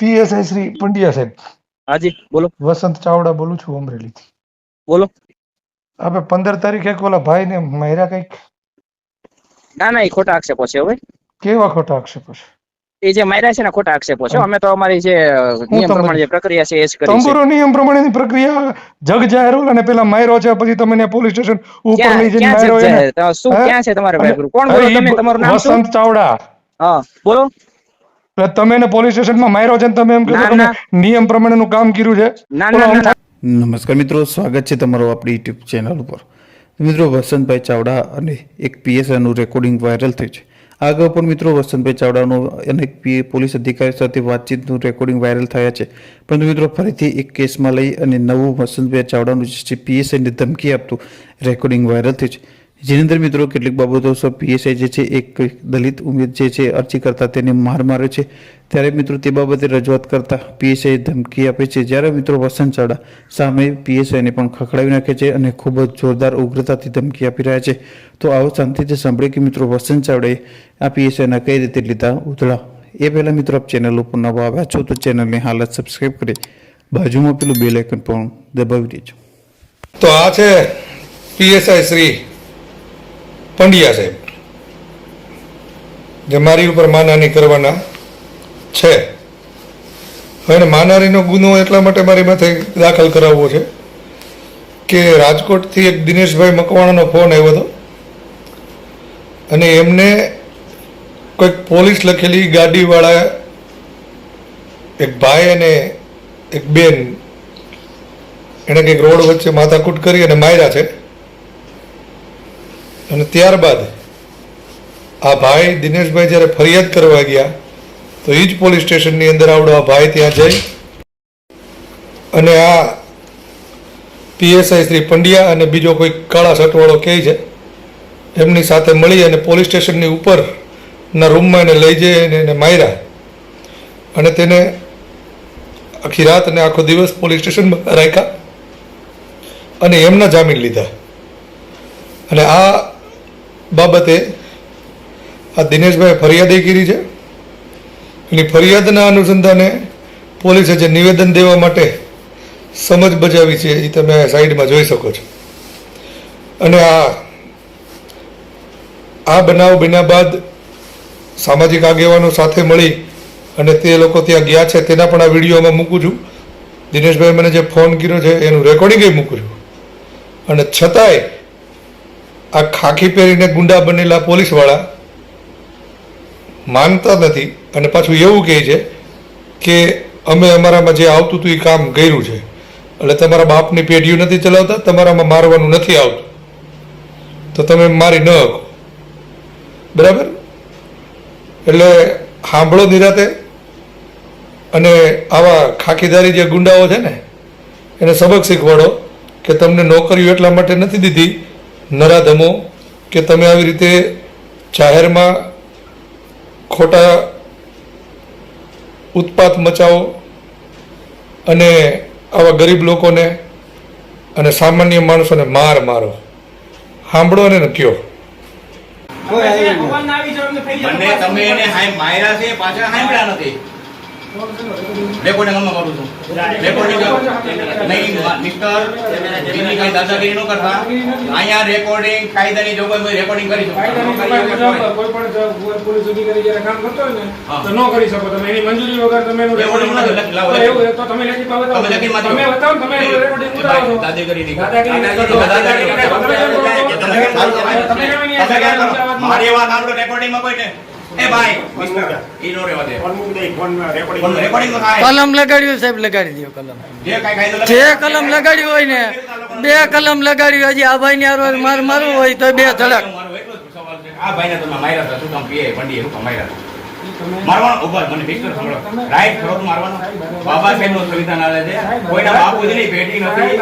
PSI Shri Pandya સાહેબ. હાજી બોલો. વસંત ચાવડા બોલું છું અમરેલીથી. બોલો. આપણે પંદર તારીખે એક ભાઈ ને મહેરા કંઈક? ના ના એ ખોટા આક્ષેપો છે હવે કેવા ખોટા આક્ષેપો છે? એ જે માર્યા છે ને ખોટા આક્ષેપો છે. અમે તો અમારી જે નિયમ પ્રમાણે જે પ્રક્રિયા છે એ જ કરી તંબુરો નિયમ પ્રમાણેની પ્રક્રિયા જગ જાહેર હોય અને પેલા માર્યો છે પછી તમે પોલીસ સ્ટેશન ઉપર લઈ જઈને માર્યો શું ક્યાં છે તમારે ભાઈ કોણ બોલો તમે? તમારું નામ વસંત ચાવડા. હા બોલો. તમે એને પોલીસ સ્ટેશનમાં માર્યો છે તમે એમ કહો તમે નિયમ પ્રમાણેનું કામ કર્યું છે? નમસ્કાર મિત્રો સ્વાગત છે તમારું આપણી યુટ્યુબ ચેનલ ઉપર. મિત્રો વસંતભાઈ ચાવડા અને એક પીએસઆઈનું રેકોર્ડિંગ વાયરલ થયું છે. આ અગાઉ પણ મિત્રો વસંતભાઈ ચાવડાનો અનેક પી પોલીસ અધિકારી સાથે વાતચીતનું રેકોર્ડિંગ વાયરલ થયા છે. પરંતુ મિત્રો ફરીથી એક કેસમાં લઈ અને નવું વસંતભાઈ ચાવડાનું જે પીએસઆઈને ધમકી આપતું રેકોર્ડિંગ વાયરલ થયું છે. જેની અંદર મિત્રો, કેટલીક બાબતો સર પીએસઆઈ જે છે, એક દલિત ઉમેદ જે છે, અરજી કરતા તેને માર માર્યો છે. ત્યારે મિત્રો તે બાબતે રજૂઆત કરતા પીએસઆઈ ધમકી આપે છે. જ્યારે મિત્રો વસંત ચાવડા સામે પીએસઆઈને પણ ખખડાવી નાખે છે અને ખૂબ જ જોરદાર ઉગ્રતાથી ધમકી આપી રહ્યા છે. તો આવો શાંતિથી સાંભળીએ કે મિત્રો વસંત ચાવડાએ આ પીએસઆઈના કઈ રીતે લીધા ઉતળા એ પહેલાં મિત્રો આપ ચેનલ ઉપર નવા આવ્યા છો તો ચેનલને હાલત સબસ્ક્રાઈબ કરી બાજુમાં પેલું બેલ આઇકન પણ દબાવી દેજો. તો આ છે પીએસઆઈ શ્રી પંડ્યા સાહેબ, જે મારી ઉપર માનહાની કરવાના છે. હવે માનહાનીનો ગુનો એટલા માટે મારી માથે દાખલ કરાવવો છે કે રાજકોટથી એક દિનેશભાઈ મકવાણાનો ફોન આવ્યો હતો. અને એમને કોઈક પોલીસ લખેલી ગાડીવાળા એક ભાઈ અને એક બેન, એણે કંઈક રોડ વચ્ચે માથાકૂટ કરી અને માર્યા છે. અને ત્યારબાદ આ ભાઈ દિનેશભાઈ જ્યારે ફરિયાદ કરવા ગયા, તો એ જ પોલીસ સ્ટેશનની અંદર આવડો આ ભાઈ ત્યાં જઈ અને આ પીએસઆઈ શ્રી પંડ્યા અને બીજો કોઈ કાળા શર્ટવાળો કહે છે, એમની સાથે મળી અને પોલીસ સ્ટેશનની ઉપરના રૂમમાં એને લઈ જઈ અને એને માર્યા. અને તેને આખી રાત અને આખો દિવસ પોલીસ સ્ટેશનમાં રાખ્યા અને એમના જામીન લીધા. અને આ બાબતે આ દિનેશભાઈ ફરિયાદી કરી છે. એની ફરિયાદના અનુસંધાને પોલીસે જે નિવેદન દેવા માટે સમજ બજાવી છે એ તમે સાઈડમાં જોઈ શકો છો. અને આ આ બનાવ બન્યા બાદ સામાજિક આગેવાનો સાથે મળી અને તે લોકો ત્યાં ગયા છે, તેના પણ આ વિડીયોમાં મૂકું છું. દિનેશભાઈ મને જે ફોન કર્યો છે, એનું રેકોર્ડિંગ મૂકું છું. અને છતાંય આ ખાખી પહેરીને ગુંડા બનેલા પોલીસવાળા માનતા નથી અને પાછું એવું કહે છે કે અમે અમારામાં જે આવતું હતું એ કામ કર્યું છે. એટલે તમારા બાપની પેઢીઓ નથી ચલાવતા, તમારામાં મારવાનું નથી આવતું. તો તમે મારી ન હકો. બરાબર? એટલે સાંભળો નિરાતે અને આવા ખાખીદારી જે ગુંડાઓ છે ને, એને સબક શીખવાડો કે તમને નોકરીઓ એટલા માટે નથી દીધી નરાધમો કે તમે આવી રીતે જાહેરમાં ખોટા ઉત્પાત મચાવો અને આવા ગરીબ લોકોને અને સામાન્ય માણસોને માર મારો. સાંભળો અને ને કયો મને તમે એને હાય માર્યા છે પાછા સાંભળ્યા નથી. રેકોર્ડિંગ આમાં કરું છું રેકોર્ડિંગ નહીં મિસ્ટર એની કઈ દાદાગીરી ન કરતા અહીંયા રેકોર્ડિંગ કાયદાની જોગવાઈ રેકોર્ડિંગ કરીશું કોઈ પણ પોલીસ અધિકારી જ્યારે કામ કરતો હોય ને તો ન કરી શકો તમે એની મંજૂરી વગર તમે એનું રેકોર્ડિંગ એવું તો તમે લખી પાવો તમે લેખિતમાં તમે બતાવો તમે એનું recording ઉતારો. દાદાગીરી નહીં દાદાગીરી નહીં કરો. દાદાગીરી નહીં કરો. તમે કરો? તમે કરો? તમે કરો? મારી વાત સાંભળો રેકોર્ડિંગમાં કોઈ ને એ ભાઈ ઈ નો રહેવા દે. પણ રેકોર્ડિંગ થાય. કલમ લગાડ્યું સાહેબ લગાડી દો કલમ. જે કાંઈ કાયદો જે કલમ લગાડ્યું હોય ને બે કલમ લગાડ્યું હજી આ ભાઈ ને હારો માર મારવું હોય તો બે ધડક. મારો એટલો જ સવાલ છે. આ ભાઈને તમે માર્યા હતા શું કામ પીએ પંડીએ શું કામ માર્યા મારવાનો ઊભા મને ફિક્સ સાંભળો. રાઈટ ખરો મારવાનો? બાબા સાહેબનું સંવિધાન આલે છે કોઈના બાપુજીની પેટી નથી.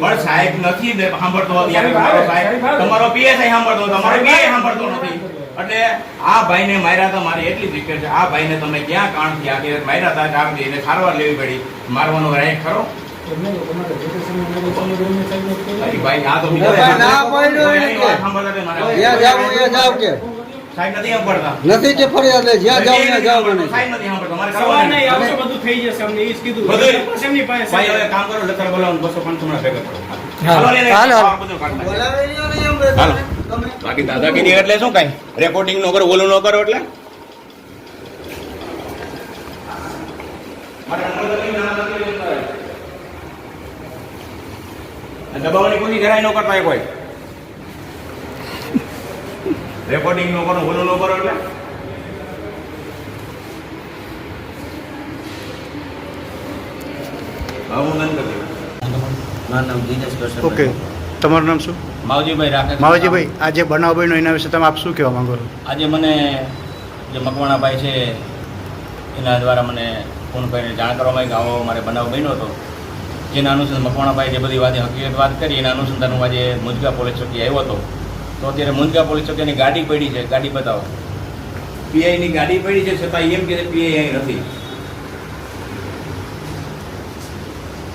પણ સાહેબ નથી સાંભળતો યાર મારો સાહેબ. તમારો પીએસઆઈ સાંભળતો તમારો પીએ સાંભળતો નથી. એટલે આ ભાઈને માર્યા હતા મારી એટલી જ રિક્વેસ્ટ છે. આ ભાઈને તમે ક્યાં કાણ થયા કે માર્યા હતા દી એને સારવાર લેવી પડી. મારવાનો રહે ખરો? જે ભાઈ આ તો નથી સાંભળતા. ફરિયાદ લે જ્યાં જાવ ત્યાં જાવ મને સાહેબ બધું થઈ જશે અમને એ જ કીધું. બધું? એમની પાસે ભાઈ હવે કામ કરો લખર બોલાવો બસો પાંચસો હમણાં ભેગા કરો. હાલો, હાલો. બોલાવે નહીં એમ બાકી દાદાગીરી એટલે શું કઈ? રેકોર્ડિંગ નો કરો ઓલું નો કરો એટલે? દબાવવાની કોઈ જરાય ન કરતા કોઈ. રેકોર્ડિંગ નો કરો ઓલું નો કરો એટલે? હા, હું બંધ કરી નામ દિનેશ ઓકે તમારું નામ શું? માવજીભાઈ રાખે માવજીભાઈ આજે બનાવ બન્યો એના વિશે તમે આપ શું કહેવા માંગો છો? આજે મને જે મકવાણાભાઈ છે એના દ્વારા મને ફોન કરીને જાણ કરવામાં આવી કે આવો મારે બનાવ બન્યો હતો. જેના અનુસંધાન મકવાણાભાઈ જે બધી વાત હકીકત વાત કરી એના અનુસંધાન હું આજે મુંજગા પોલીસ ચોકી આવ્યો હતો. તો અત્યારે મુંજગા પોલીસ ચોકીની ગાડી પડી છે ગાડી બતાવો. પીઆઈની ગાડી પડી છે છતાં એમ કે પીઆઈ અહીં નથી.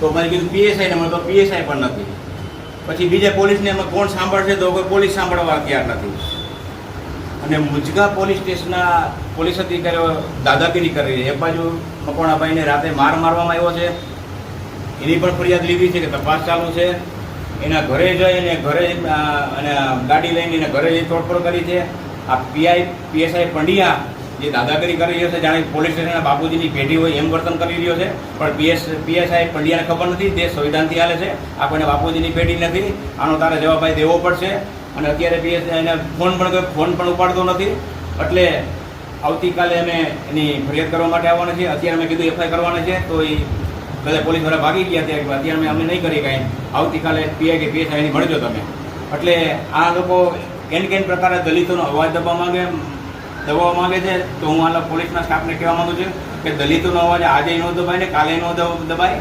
તો મને કીધું પીએસઆઈ ને મળે તો પીએસઆઈ પણ નથી. પછી બીજા પોલીસને એમાં કોણ સાંભળશે તો કોઈ પોલીસ સાંભળવા તૈયાર નથી. અને મુજગા પોલીસ સ્ટેશનના પોલીસ અધિકારીઓ દાદાગીરી કરી છે. એ બાજુ મકોણાભાઈને રાતે માર મારવામાં આવ્યો છે. એની પણ ફરિયાદ લીધી છે કે તપાસ ચાલુ છે. એના ઘરે જઈ અને ઘરે અને ગાડી લઈને એના ઘરે જઈ તોડફોડ કરી છે. આ પીઆઈ, પીએસઆઈ પંડ્યા જે દાદાગીરી કરી રહ્યો છે, જાણે પોલીસ સ્ટેશનના બાપુજીની પેઢી હોય એમ વર્તન કરી રહ્યો છે, પણ પીએસ, પીએસઆઈ પંડ્યાને ખબર નથી, તે સંવિધાનથી હાલે છે. આપણને બાપુજીની પેઢી નથી, આનો તારે જવાબ દેવો પડશે. અને અત્યારે પીએસઆઈ એને ફોન પણ ફોન પણ ઉપાડતો નથી. એટલે આવતીકાલે અમે એની ફરિયાદ કરવા માટે આવવાના છીએ. અત્યારે અમે કીધું એફઆઈ કરવાના છે, તો એ બધા પોલીસવાળા ભાગી ગયા ત્યાં અત્યારે અમે અમે નહીં કરી કાંઈ. આવતીકાલે પીઆઈ કે પીએસઆઈ મળજો તમે. એટલે આ લોકો કેન કેન પ્રકારે દલિતોનો અવાજ દબાવવા માંગે દબાવવા માંગે છે તો હું હાલ પોલીસના સ્ટાફને કહેવા માગું છું કે દલિતોનો અવાજ આજે ન દબાય ને કાલે ન દબ- દબાય.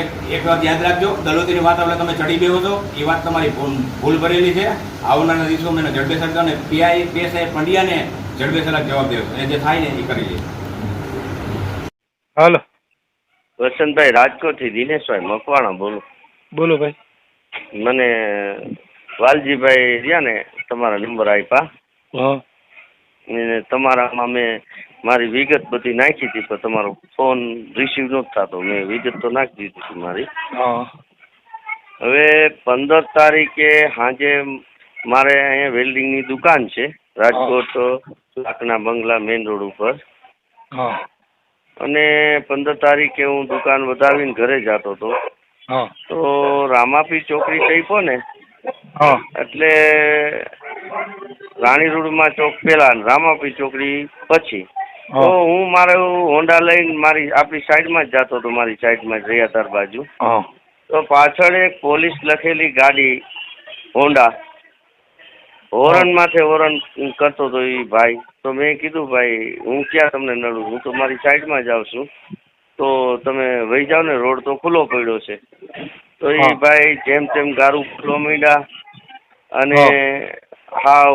એક એક વાત યાદ રાખજો દલિતોની વાત આપણે તમે ચડી ગયો છો એ વાત તમારી ભૂલ ભરેલી છે. આવનારા દિવસોમાં એને ઝડપે સરકાર અને પીઆઈ પીએસઆઈ પંડ્યાને ઝડપે સરકાર જવાબ દેવો. અને જે થાય ને એ કરી લે હાલો. વસંતભાઈ રાજકોટથી દિનેશભાઈ મકવાણા બોલું. બોલો ભાઈ. મને વાલજીભાઈ રહ્યા ને તમારા નંબર આપ્યા હા. ને તમારામાં મેં મારી વિગત બધી નાખી હતી પણ તમારો ફોન રિસીવ નહોતો થતો. મેં વિગત તો નાખી દીધી હતી મારી. હવે પંદર તારીખે સાંજે મારે અહીંયા વેલ્ડિંગની દુકાન છે રાજકોટ લાકના બંગલા મેઇન રોડ ઉપર. હા. અને પંદર તારીખે હું દુકાન વધાવીને ઘરે જતો હતો. તો રામાપી ચોકડી ટઈપો ને? એટલે રાણી રોડમાં ચોક પેલા રામાપી ચોકડી પછી. તો હું મારું હોન્ડા લઈને મારી આપણી સાઈડમાં જ જતો હતો મારી સાઈડમાં જ રૈયાતાર બાજુ. તો પાછળ એક પોલીસ લખેલી ગાડી હોન્ડા. હોરન માથે હોરન કરતો હતો એ ભાઈ. તો મેં કીધું ભાઈ હું ક્યાં તમને નડું? હું તો મારી સાઈડમાં જ આવું છું. તો તમે વહી જાઓ ને રોડ તો ખુલ્લો પડ્યો છે. તો એ ભાઈ જેમ તેમ ગારું બોલવા માંડ્યા અને હાવ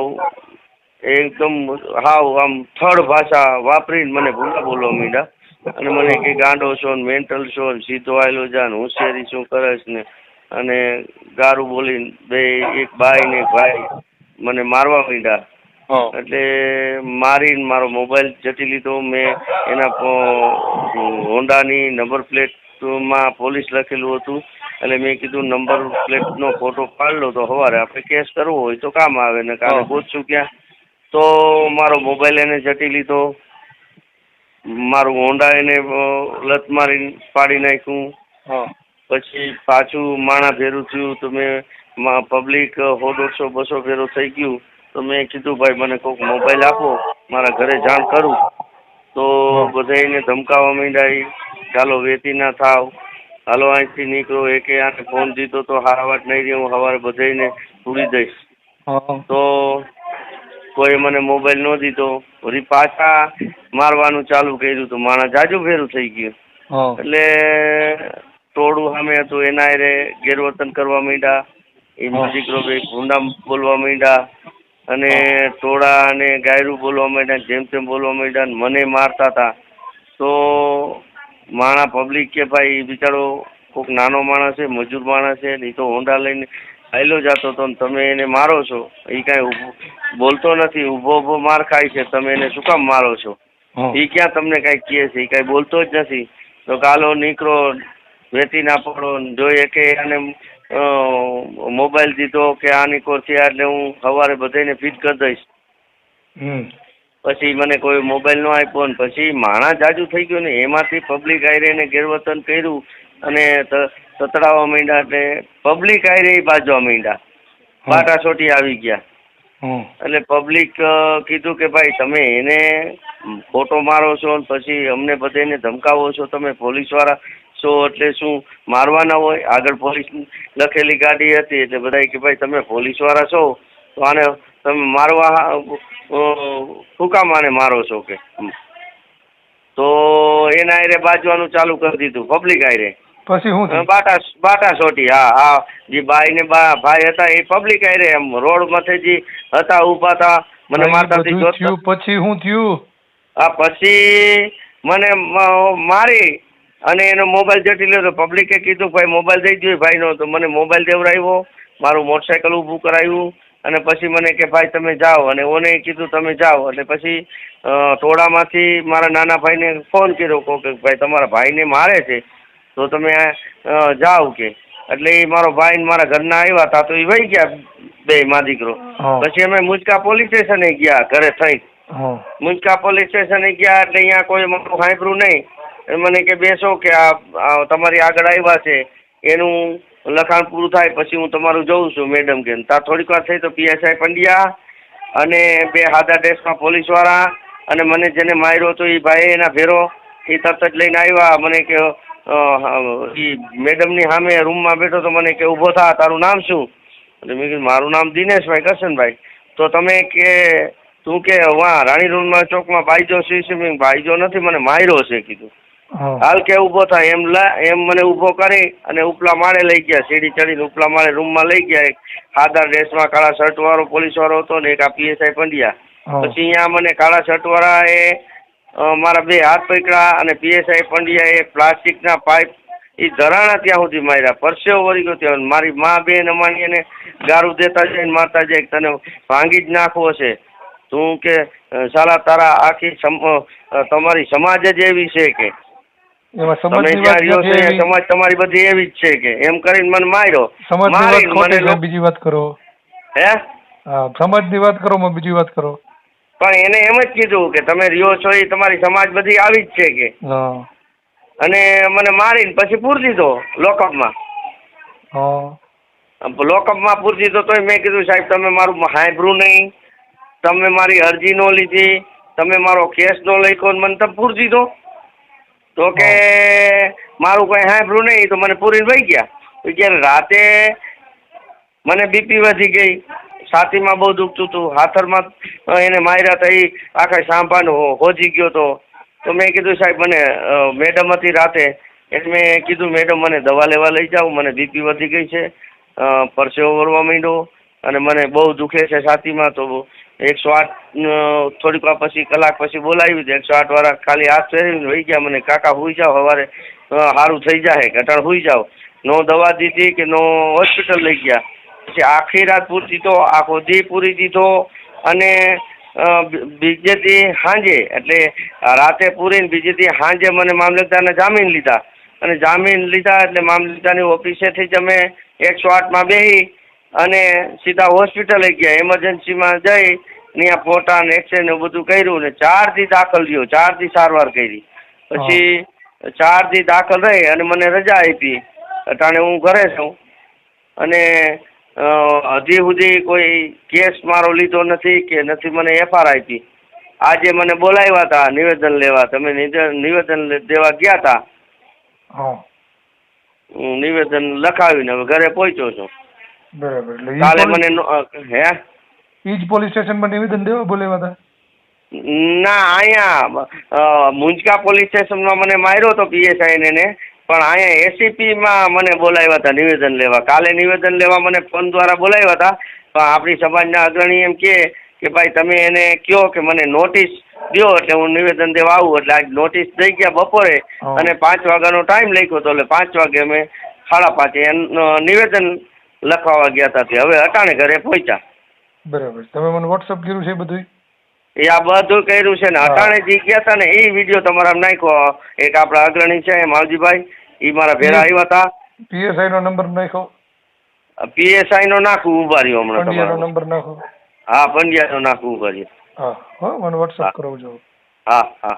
એકદમ હાવ આમ થર્ડ ભાષા વાપરીને મને ભૂલા બોલવા માંડ્યા અને મને કે ગાંડો છો ને મેન્ટલ છો ને સીધો આવેલો જા ને હોશિયારી શું કરસ ને? અને ગારું બોલીને બે એક બાઈ ને એક ભાઈ મને મારવા માંડ્યા હા. એટલે મારીને મારો મોબાઈલ જતી લીધો. મેં એના હોન્ડાની નંબર પ્લેટમાં પોલીસ લખેલું હતું એટલે મેં કીધું નંબર પ્લેટનો ફોટો પાડલો તો સવારે આપણે કેસ કરવો હોય તો કામ આવે ને કાલે. પહોંચશું ક્યાં. તો મારો મોબાઈલ એને જટી લીધો. મારું હોન્ડા એને લત મારી પાડી નાખ્યું. પછી પાછું માણા ભેરું થયું તો મેં મા- પબ્લિક સો દોઢસો બસો ભેરું થઈ ગયું. તો મેં કીધું ભાઈ મને કોઈક મોબાઈલ આપો. મારા ઘરે જાણ કરું. તો બધાને ધમકાવવા માંડ્યા ચાલો વેતી ના થાવ. હાલો અહીંથી નીકળો એકે આને ફોન દીધો તો હારાવાટ નહીં રહી હું સવારે બધાને છોડી દઈશ. તો કોઈ મને મોબાઈલ ન દીધો. વળી પાછા મારવાનું ચાલુ કર્યું તો માણસ જાજુ ફેરું થઈ ગયું. એટલે ટોળું સામે હતું એના હારે ગેરવર્તન કરવા માંડ્યા. એ મ્યુઝિક ભાઈ ગુંડા બોલવા માંડ્યા. અને ટોળા અને ગાયરું બોલવા માંડ્યા જેમ તેમ બોલવા માંડ્યા મને મારતા હતા. તો માણા પબ્લિક કે ભાઈ બિચારો કોઈક નાનો માણસ છે મજૂર માણસ છે ને તો હોન્ડા લઈને આયલો જતો હતો ને તમે એને મારો છો? એ કાંઈ બોલતો નથી ઊભો ઊભો માર ખાય છે તમે એને શું કામ મારો છો. એ ક્યાં તમને કઈ કહે છે? એ કાંઈ બોલતો જ નથી. તો કાલો નીકળો વેચી ના પડો જોઈએ કે એને મોબાઈલ દીધો કે આ નીકો આ એટલે હું સવારે બધાને ફીટ કરી દઈશ. પછી મને કોઈ મોબાઈલ નો આપ્યો ને પછી માણસ જાજુ થઈ ગયું ને એમાંથી પબ્લિક આયરેને ગેરવર્તન કર્યું અને તતડાવવા માંડ્યા એટલે પબ્લિક આયરે બાજવા માંડ્યા. બાટાસોટી આવી ગયા. એટલે પબ્લિક કીધું કે ભાઈ તમે એને ફોટો મારો છો પછી અમને બધાને ધમકાવો છો તમે પોલીસવાળા છો એટલે શું મારવાના હોય? આગળ પોલીસ લખેલી ગાડી હતી એટલે બધા કે ભાઈ તમે પોલીસવાળા છો તો આને તમે મારવા શું કામ આને મારો છો કે? તો એના આયરે બાજવાનું ચાલુ કરી દીધું પબ્લિક આયરે. પછી હું બાટા બાટા સોટી હા હા. જે ભાઈ ને બા ભાઈ હતા એ પબ્લિક આયરે એમ રોડ માથે જે હતા ઊભા હતા. મને થયું પછી શું થયું? આ પછી મને મારી અને એનો મોબાઈલ જટી લીધો પબ્લિકે કીધું ભાઈ મોબાઈલ દઈ દો ભાઈનો તો મને મોબાઈલ દેવડાવ્યો મારું મોટરસાયકલ ઊભું કરાવ્યું અને પછી મને કે ભાઈ તમે જાઓ. અને ઓને કીધું તમે જાઓ. એટલે પછી ટોળામાંથી મારા નાના ભાઈને ફોન કર્યો કહો કે ભાઈ તમારા ભાઈને મારે છે. તો તમે જાઓ કે. એટલે એ મારો ભાઈ ને મારા ઘરના આવ્યા હતા તો એ વહી ગયા બે માં દીકરો. પછી અમે મુજકા પોલીસ સ્ટેશને ગયા ઘરે થઈ. મુજકા પોલીસ સ્ટેશને ગયા એટલે અહીંયા કોઈ મારું સાંભળ્યું નહીં. એ મને કે, બેસો કે આ તમારી આગળ આવ્યા છે, એનું લખાણ પૂરું થાય પછી હું તમારું જોઉં છું મેડમ કે. ત્યાં થોડીક વાર થઈ તો પીએસઆઈ પંડ્યા અને બે હાદા ડ્રેસમાં પોલીસવાળા અને મને જેને માર્યો હતો એ ભાઈ એના ભેરો એ તરત જ લઈને આવ્યા. મને કે એ મેડમની સામે રૂમમાં બેઠો તો મને કે ઊભો થા, તારું નામ શું? એટલે મેં કીધું, મારું નામ દિનેશભાઈ કરશનભાઈ. તો તમે કે, તું કે વાં રાણી રૂમમાં ચોકમાં બાઈજો છે. છે મેં બાઈજો નથી, મને માર્યો છે, કીધું. હાલ કે ઊભો થાય એમ લા એમ મને ઊભો કરી અને ઉપલા માળે લઈ ગયા સીડી ચડીને ઉપલા માળે રૂમમાં લઈ ગયા એક સાદા ડ્રેસમાં કાળા શર્ટ વાળો પોલીસ વાળો હતો ને એક આ પીએસઆઈ પંડ્યા. પછી અહીંયા મને કાળા શર્ટ વાળા એ મારા બે હાથ પકડ્યા અને પીએસઆઈ પંડ્યા એ પ્લાસ્ટિકના પાઇપ એ ધરાણા ત્યાં સુધી માર્યા પરસેવો વળી ગયો ત્યાં. મારી મા બેન અમારી એને ગારું દેતા જાય મારતા જાય તને ભાંગી જ નાખવો છે તું કે સાલા તારા આખી તમારી સમાજ જ એવી છે કે એમાં તમે સમાજની જ્યાં રહ્યો વાત નથી એવી. સમાજ તમારી બધી એવી જ છે કે એમ કરીને મને માર્યો. સમાજની વાત મારીને ખોટી છે લોકો- બીજી વાત કરો. હે? હા સમાજની વાત કરો માં બીજી વાત કરો. પણ એને એમ જ કીધું કે તમે રહ્યો છો એ તમારી સમાજ બધી આવી જ છે કે. હા. અને મને મારીને પછી પૂરી દીધો લોકઅપમાં. હા. લોકઅપમાં પૂરી દીધો તોય મેં કીધું સાહેબ તમે મારું સાંભળ્યું નહીં. તમે મારી અરજી નો લીધી. તમે મારો કેસ નો લખ્યો ને મને તમે પૂરી દીધો. તો કે મારું કોઈ સાંભળ્યું નહીં તો મને પૂરીને વહી ગયા. તો જ્યારે રાતે મને બીપી વધી ગઈ છાતીમાં બહુ દુખતું હતું હાથરમાં એને માર્યા હતા એ આખા સાંભાનો હોજી ગયો તો. તો મેં કીધું સાહેબ મને મેડમ હતી રાતે. એટલે મેં કીધું મેડમ મને દવા લેવા લઈ જાઓ મને બીપી વધી ગઈ છે. પરસેવો વળવા માંડ્યો. અને મને બહુ દુખે છે છાતીમાં તો એકસો આઠ થોડીક વાર પછી, કલાક પછી બોલાવી તો એકસો આઠ વાળા ખાલી હાથ ફેરવીને વહી ગયા. મને કાકા હુઈ જાઓ સવારે સારું થઈ જાય ઘટાડ હોઈ જાઓ. નો દવા દીધી કે નો હોસ્પિટલ લઈ ગયા. પછી આખી રાત પૂરતી તો, આખો દી પૂરી દીધો અને બીજે દી સાંજે, એટલે રાતે પૂરીને બીજે દી સાંજે મને મામલતદારને જામીન લીધા. અને જામીન લીધા એટલે મામલતદારની ઓફિસેથી જ અમે એકસો આઠમાં બેસી અને સીધા હોસ્પિટલે ગયા. એમરજન્સીમાં જઈ ત્યાં ફોટા ને એક્સરે ને બધું કર્યું ને ચાર દી દાખલ રહ્યો ચાર દી સારવાર કરી. પછી ચાર દી દાખલ રહી અને મને રજા આપી. અટાણે હું ઘરે છું. અને હજી સુધી કોઈ કેસ મારો લીધો નથી કે નથી મને એફઆર આપી. આજે મને બોલાવ્યા હતા નિવેદન લેવા. તમે નિવેદન દેવા ગયા હતા. હું નિવેદન લખાવીને હવે ઘરે પહોંચ્યો છું. બરાબર. એટલે ઈ કાલે મને નો- હે? ઈ જ પોલીસ સ્ટેશનમાં નિવેદન દેવા બોલાવ્યા હતા ના અહીંયા અ, મુંજકા પોલીસ સ્ટેશનમાં મને માર્યો હતો પીએસઆઈને ને પણ અહીંયા એસીપીમાં મને બોલાવ્યા હતા નિવેદન લેવા. કાલે નિવેદન લેવા મને ફોન દ્વારા બોલાવ્યા હતા પણ આપણી સમાજના અગ્રણી એમ કહે કે ભાઈ તમે એને કહો કે મને નોટિસ દ્યો એટલે હું નિવેદન દેવા આવું એટલે આજ નોટિસ દઈ ગયા બપોરે હા. અને પાંચ વાગ્યાનો ટાઈમ લખ્યો હતો એટલે પાંચ વાગે અમે સાડા પાંચે એનું નિવેદન લખવા ગયા હતા તે હવે અટાણે ઘરે પહોંચ્યા. બરાબર. તમે મને વોટ્સઅપ કર્યું છે બધું એ આ બધું કર્યું છે ને. અટાણે જે ગયા હતા ને એ વીડિયો તમારા નાખ્યો. એક આપણા અગ્રણી છે માવજીભાઈ એ મારા ભેરા આવ્યા હતા પીએસઆઈ નો નંબર નાખો પીએસઆઈ નો નાખું ઊભા રહ્યો હમણાં તમારો. નંબર નાખો હા પંડ્યા નો નાખું ઊભા રહ્યો. હા મને વોટ્સઅપ. કરાવજો. હા હા.